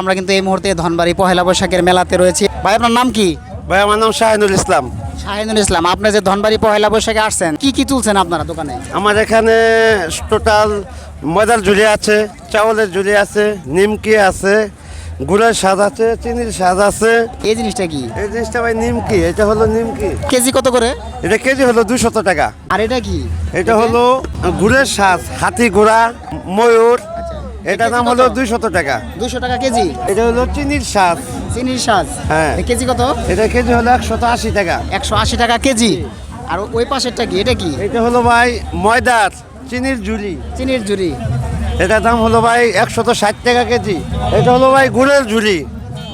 আমরা কিন্তু এই মুহূর্তে ধনবাড়ি পহেলা বৈশাখের মেলাতে রয়েছি। ভাই আপনার নাম কি? ভাই আমার নাম শাহিনুল ইসলাম। শাহিনুল ইসলাম আপনি যে ধনবাড়ি পহেলা বৈশাখে আসছেন কি কি তুলছেন আপনারা দোকানে? আমার এখানে টোটাল ময়দার ঝুলি আছে চাউলের ঝুলি আছে নিমকি আছে গুড়ের স্বাদ আছে চিনির স্বাদ আছে। এই জিনিসটা কি? এই জিনিসটা ভাই নিমকি এটা হলো নিমকি। কেজি কত করে? এটা কেজি হলো দুশত টাকা। আর এটা কি? এটা হলো গুড়ের স্বাদ হাতি ঘোড়া ময়ূর এটা দাম হলো দুইশত টাকা। দুশো টাকা কেজি? এটা হলো চিনির স্বাদ। চিনির সাজ হ্যাঁ। কেজি কত? এটা কেজি হলো একশত আশি টাকা। একশো আশি টাকা কেজি। আর ওই পাশেরটা কি? এটা কি? এটা হলো ভাই ময়দার চিনির ঝুলি চিনির ঝুড়ি এটার দাম হলো ভাই একশত ষাট টাকা কেজি। এটা হলো ভাই গুড়ের ঝুলি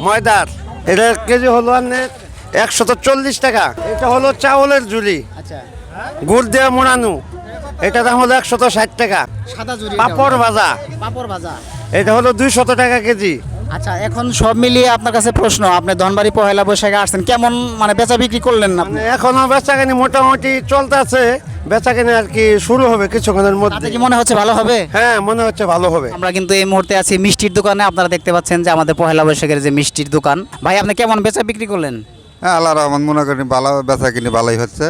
ময়দার। এটা কেজি হলো একশত চল্লিশ টাকা। এটা হলো চাউলের ঝুলি আচ্ছা। গুড় দিয়ে মোড়ানো। এটা দাম হলো একশত ষাট টাকা। সাদা পাপড় ভাজা। পাপড় ভাজা। এটা হলো দুইশত টাকা কেজি। আচ্ছা এখন সব মিলিয়ে আপনার কাছে প্রশ্ন আপনি ধনবাড়ি পহেলা বৈশাখে আসছেন কেমন মানে বেচা বিক্রি করলেন না আপনি? মানে এখনও বেচাকেনি মোটামুটি চলতেছে বেচাকেনি আর কি শুরু হবে কিছুক্ষণের মধ্যে। কি মনে হচ্ছে ভালো হবে? হ্যাঁ মনে হচ্ছে ভালো হবে। আমরা কিন্তু এই মুহূর্তে আছি মিষ্টির দোকানে আপনারা দেখতে পাচ্ছেন যে আমাদের পহেলা বৈশাখের যে মিষ্টির দোকান। ভাই আপনি কেমন বেচা বিক্রি করলেন? হ্যাঁ আল্লাহ রহমান মনে করেন ভালো বেচা কিনে ভালোই হচ্ছে।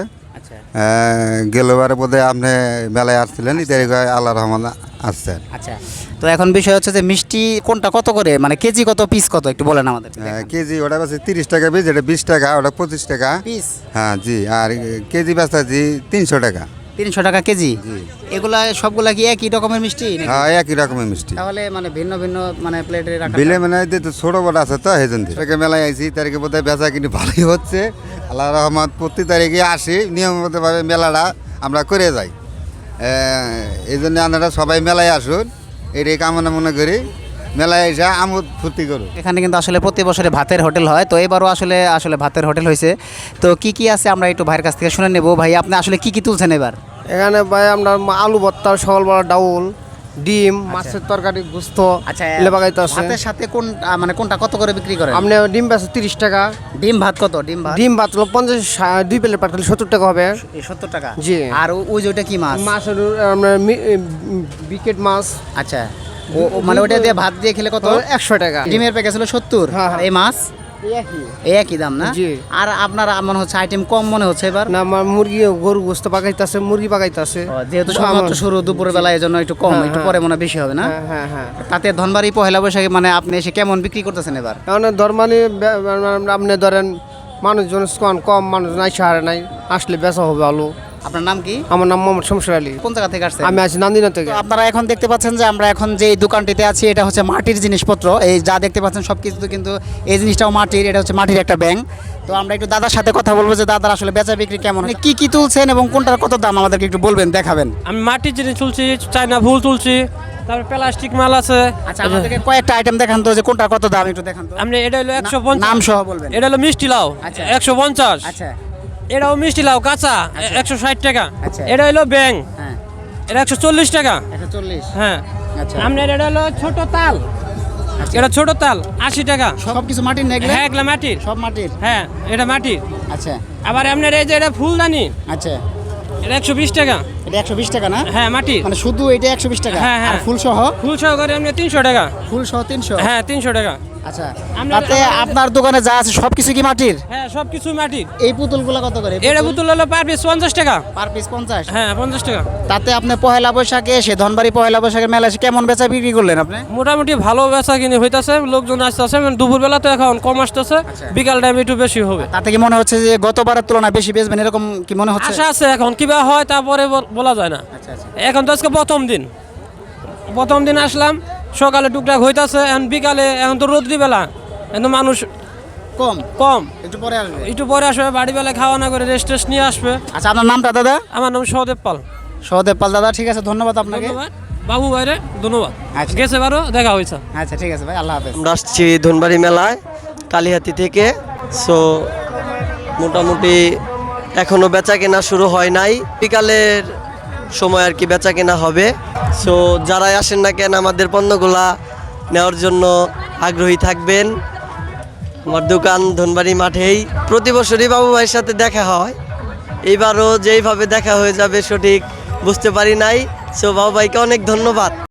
গেলোবারে বোধ আপনি মেলায় আসছিলেন ইতারি আল্লাহ রহমান আসছেন। আচ্ছা। তো এখন বিষয় হচ্ছে যে মিষ্টি কোনটা কত করে? মানে কেজি কত পিস কত? একটু বলেন আমাদের কেজি ওটা বেশি তিরিশ টাকা পিস এটা বিশ টাকা ওটা পঁচিশ টাকা। পিস হ্যাঁ জি আর কেজি বেচা জি তিনশো টাকা। তিনশো টাকা কেজি। এগুলা সবগুলা কি একই রকমের মিষ্টি হ্যাঁ একই রকমের মিষ্টি। তাহলে মানে ভিন্ন ভিন্ন মানে প্লেটে রাখা বিলে মানে ছোটো বড় আছে তো সেই জন্য। তারিখে মেলায় আইছি তারিখে বোধ হয় বেচা কিনে ভালোই হচ্ছে। আল্লাহ রহমান প্রতি তারিখে আসি নিয়মিতভাবে মেলাটা আমরা করে যাই। এই জন্য আপনারা সবাই মেলায় আসুন। এটাই কামনা মনে করি। মেলায় এসে আমোদ ফুর্তি করুন এখানে কিন্তু আসলে প্রতি বছরে ভাতের হোটেল হয় তো এবারও আসলে আসলে ভাতের হোটেল হয়েছে। তো কি কি আছে আমরা একটু ভাইয়ের কাছ থেকে শুনে নেব। ভাই আপনি আসলে কি কি তুলছেন এবার? এখানে ভাই আমরা আলু ভর্তা সকালবেলা ডাউল ডিম মাছের তরকারি গুস্ত আচ্ছা লেবাগাইতে আছে। ভাতের সাথে কোন মানে কোনটা কত করে বিক্রি করেন? আপনি ডিম বেছে তিরিশ টাকা। ডিম ভাত কত? ডিম ভাত? ডিম ভাত হলো পঞ্চাশ দুই প্লেট পাঠালে সত্তর টাকা হবে। সত্তর টাকা? জি। আর ওই যে ওটা কি মাছ? মাছের আপনার বিকেট মাছ। আচ্ছা। মানে ওটা দিয়ে ভাত দিয়ে খেলে কত? একশো টাকা। ডিমের প্যাকেজ হলো সত্তর। হ্যাঁ, হ্যাঁ। এই মাছ? একই। দাম না? আর আপনার মনে হচ্ছে আইটেম কম মনে হচ্ছে এবার? না আমার মুরগি গরু গোস্ত মুরগি যেহেতু শুরু দুপুরের বেলা এই জন্য একটু কম হ্যাঁ, একটু। পরে মনে বেশি হবে না? তাতে ধনবাড়ি পহেলা বৈশাখে মানে আপনি এসে কেমন বিক্রি করতেছেন এবার? কারণ ধর্মানি আপনি ধরেন মানুষজন কম কম মানুষ নাই সাহারে নাই আসলে বেচা হবে আলু। আপনার নাম কি? আমার নাম মোহাম্মদ শমশের আলী। কোন জায়গা থেকে আসছেন? আমি আছি নান্দিনা থেকে। আপনারা এখন দেখতে পাচ্ছেন যে আমরা এখন যে দোকানটিতে আছি এটা হচ্ছে মাটির জিনিসপত্র। এই যা দেখতে পাচ্ছেন সব কিছু কিন্তু এই জিনিসটাও মাটির এটা হচ্ছে মাটির একটা ব্যাংক তো আমরা একটু দাদার সাথে কথা বলব যে দাদার আসলে বেচা বিক্রি কেমন মানে কি কি তুলছেন এবং কোনটার কত দাম আমাদেরকে একটু বলবেন দেখাবেন। আমি মাটির জিনিস তুলছি চায়না ভুল তুলছি তারপর প্লাস্টিক মাল আছে। আচ্ছা আমাদেরকে কয়েকটা আইটেম দেখান তো যে কোনটার কত দাম একটু দেখান তো। আপনি এটা হলো একশো নাম সহ বলবেন। এটা হলো মিষ্টি লাউ আচ্ছা। একশো পঞ্চাশ। আচ্ছা। এটাও মিষ্টি লাউ কাঁচা একশো ষাট টাকা। আচ্ছা। এটা হলো ব্যাং হ্যাঁ। এটা একশো চল্লিশ টাকা। হ্যাঁ। আচ্ছা। আপনার এটা হলো ছোট তাল। এটা ছোট তাল আশি টাকা। সব কিছু মাটির হ্যাঁ এগুলা মাটির। সব মাটির? হ্যাঁ এটা মাটির। আচ্ছা। আবার আপনার এই যে এটা ফুলদানি। আচ্ছা। এটা একশো বিশ টাকা। এটা একশো বিশ টাকা না? হ্যাঁ মানে শুধু এটা একশো বিশ টাকা? হ্যাঁ, হ্যাঁ। ফুল সহ? ফুল আপনি তিনশো টাকা। ফুল সহ তিনশো? হ্যাঁ তিনশো টাকা। আচ্ছা। তাতে আপনার দোকানে যা আছে সব কিছু কি মাটির? হ্যাঁ সব মাটির। এই পুতুলগুলো কত করে? এটা বোতল হলো পার পিস পঞ্চাশ টাকা। পার পিস পঞ্চাশ? হ্যাঁ পঞ্চাশ টাকা। তাতে আপনি পহেলা বৈশাখে এসে ধনবাড়ি পহেলা বৈশাখের মেলা এসে কেমন বেচা বিক্রি করলেন আপনি? মোটামুটি ভালো বেচা কিনে হইতাছে লোকজন আসতেছে দুপুর বেলা তো এখন কম আসতেছে বিকাল টাইম একটু বেশি হবে। তাতে কি মনে হচ্ছে যে গতবারের তুলনায় বেশি বেচবেন এরকম কি মনে হচ্ছে? আশা আছে এখন কিবা হয় তারপরে বল- যায় না। আচ্ছা আচ্ছা। এখন তো আজকে প্রথম দিন। প্রথম দিন আসলাম সকালে টুকটাক হইতাছে এখন বিকালে এখন তো রোদ্রি বেলা। এখন মানুষ কম? কম। একটু পরে আসবে? একটু পরে আসবে বাড়ি বেলা খাওয়া না করে রেস্ট টেস্ট নিয়ে আসবে। আচ্ছা আপনার নামটা দাদা? আমার নাম সহদেব পাল। সহদেব পাল দাদা ঠিক আছে ধন্যবাদ আপনাকে। ধন্যবাদ। বাবু ভাইরে ধন্যবাদ। আচ্ছা। গেছে বারো দেখা হয়েছে আচ্ছা ঠিক আছে ভাই আল্লাহ হাফেজ। আমরা আসছি ধনবাড়ি মেলায় কালীহাতি থেকে। সো মোটামুটি এখনও বেচা কেনা শুরু হয় নাই। বিকালের সময় আর কি বেচা কেনা হবে। সো যারাই আসেন না কেন, আমাদের পণ্যগুলা নেওয়ার জন্য আগ্রহী থাকবেন। আমার দোকান ধনবাড়ি মাঠেই। প্রতি বছরই বাবু ভাইয়ের সাথে দেখা হয়। এইবারও যেইভাবে দেখা হয়ে যাবে সঠিক বুঝতে পারি নাই। সো বাবু ভাইকে অনেক ধন্যবাদ।